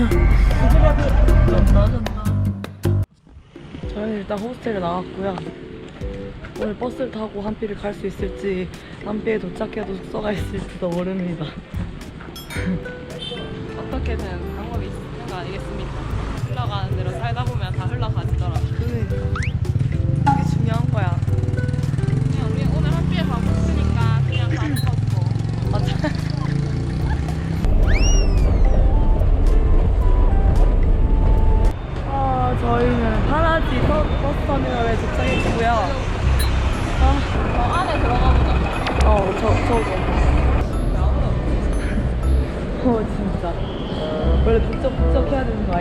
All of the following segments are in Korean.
좋다 저희는 일단 호스텔에 나왔고요 오늘 버스를 타고 한피를 갈 수 있을지 한피에 도착해도 숙소가 있을지도 모릅니다 어떻게든 방법이 있는 거 아니겠습니까? 흘러가는 대로 살다 보면 다 흘러가지더라고. 그러니까 그게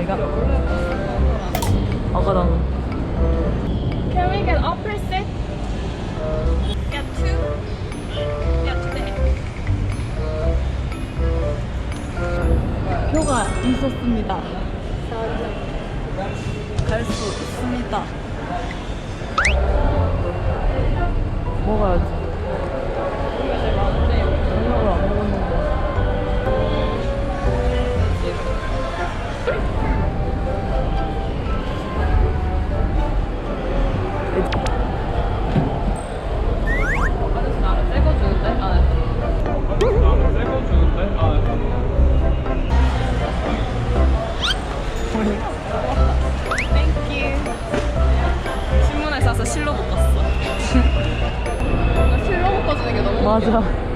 거 아이가? 아까 나는. Can we get upper seat? Get two? Get three. 표가 있었습니다. 갈 수 있습니다. 먹어야지. 땡큐. 신문에 싸서 실로 볶았어. 실로 볶아주는 게 너무 맞아.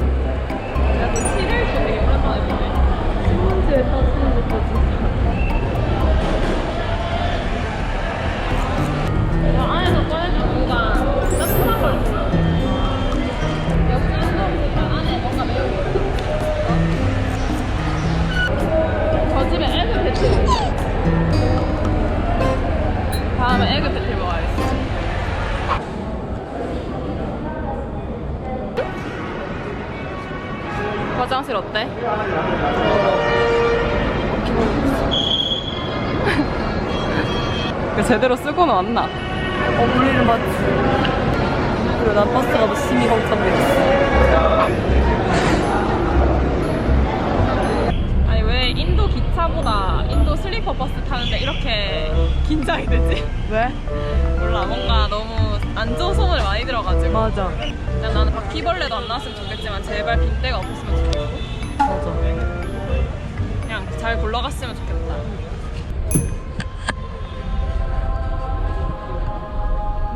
화장실 어때? 제대로 쓰고는 왔나? 어, 우리는 맞지. 그리고 난 버스가 더 심히 걱정되겠어. 아니 왜 인도 기차보다 인도 슬리퍼 버스 타는데 이렇게 긴장이 되지? 왜? 몰라 뭔가 너무 안 좋은 소문을 많이 들어가지고 맞아. 그냥 나는 바퀴벌레도 안 나왔으면 좋겠지만 제발 빈대가 없었으면 좋겠고. 그냥 잘 굴러갔으면 좋겠다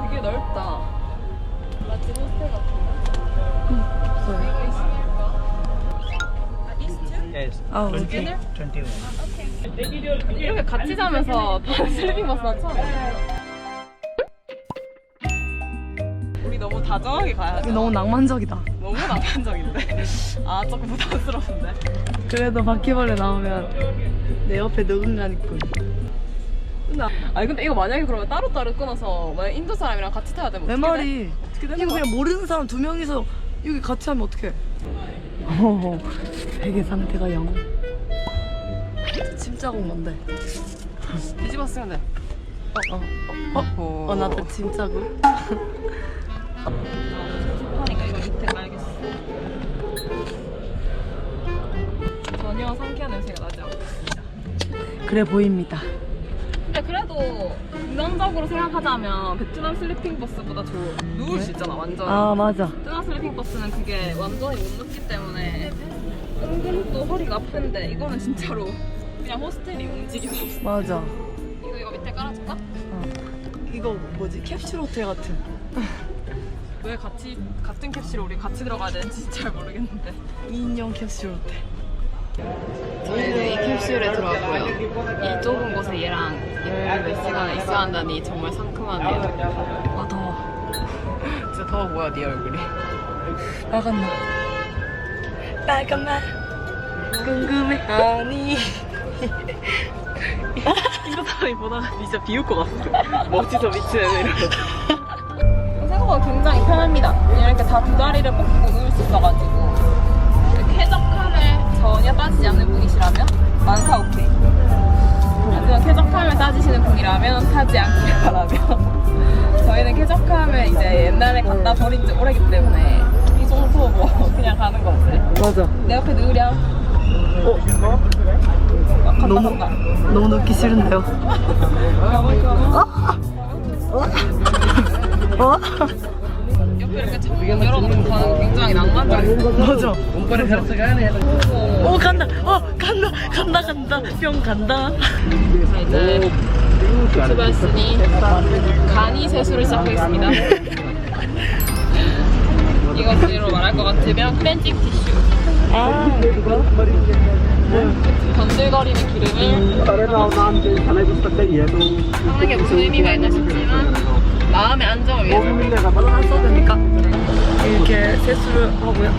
되게 넓다 마치 호스텔 같은데? 아. 아, 오케이. dinner? 21. 이렇게 같이 자면서 다 슬리핑 버스 나 처음 다정하게 가야 돼. 이거 너무 낭만적이다. 너무 낭만적인데. 아 조금 부담스러운데. 그래도 바퀴벌레 나오면 내 옆에 누군가 있군. 아니 근데 이거 만약에 그러면 따로 따로 끊어서 만약 인도 사람이랑 같이 타야 되면 내 어떻게 돼? 말이 되는 이거? 그냥 모르는 사람 두 명이서 여기 같이 하면 어떡해? 어, 베개 상태가 영. 침자국 뭔데? 뒤집었으면 돼. 어, 어, 어, 어, 나도 침자국. 하니까 이거 밑에 알겠어. 전혀 상쾌한 냄새가 나지 않고. 그래 보입니다. 근데 그래도 인간적으로 생각하자면 베트남 슬리핑 버스보다 좋 누울 수 있잖아 완전. 아 맞아. 베트남 슬리핑 버스는 그게 완전히 못 눕기 때문에 은근 또 허리가 아픈데 이거는 진짜로 그냥 호스텔이 움직여서 맞아. 이거 이거 밑에 깔아줄까? 어. 이거 뭐지? 캡슐 호텔 같은. 왜 같이 같은 캡슐에 우리 같이 들어가야 되는지 잘 모르겠는데 2인용 캡슐 호텔. 저희는 이 캡슐에 들어왔고요 이 좁은 곳에 얘랑 열몇 시간 있어야 한다니 정말 상큼하네요 아 더워. 진짜 더워 보여 네 얼굴이 빨간 날. 빨간 날. 궁금해. 아니. 인도 사람이 보다가 진짜 비울 것 같아 멋지서 미친 애들 이러고 생각보다 굉장히 편합니다 이렇게 다 두 다리를 뻗고 누울 수 있어가지고 쾌적함에 전혀 빠지지 않는 분이시라면 만사 오케이 하지만 쾌적함을 따지시는 분이라면 타지 않기를 바라며 저희는 쾌적함을 이제 옛날에 갖다 버린 지 오래기 때문에 이 정도 뭐 그냥 가는 거지 맞아. 내 옆에 누우렴 어? 간다 너무 간다. 너무 넣기 싫은데요. 어? 어? 옆에 이렇게 창문 열어놓고 가는 거 굉장히 낭만적이고. 맞아. 오 간다. 어 간다. 간다 간다. 뿅 간다. 자 이제 수고했으니 간이 세수를 시작하겠습니다. 이것으로 말할 것 같으면 뺀찍 티슈. 아 그거? 번들거리는 기름을 하는 게 무슨 의미가 있나 싶지만 마음의 안정을 위해서. 안 써도 됩니까? 이렇게 세수를 하고요.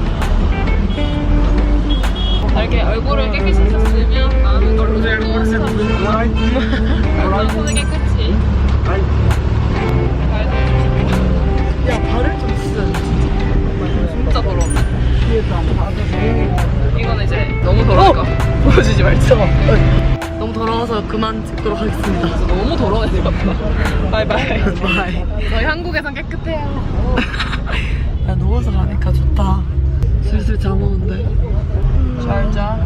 이렇게 얼굴을 깨끗이 씻었으면 마음은 걸로 얼굴 게 끝이. 야 발을 좀 쓰. 진짜 더러워. 이거는 이제 너무 더러우니까 보여주지 말자 더러워서 그만 찍도록 하겠습니다. 너무 더러워요 생각보다. 바이바이. 바이. 저희 한국에선 깨끗해요. 야 누워서 가니까 좋다. 슬슬 잠 오는데. 잘 자.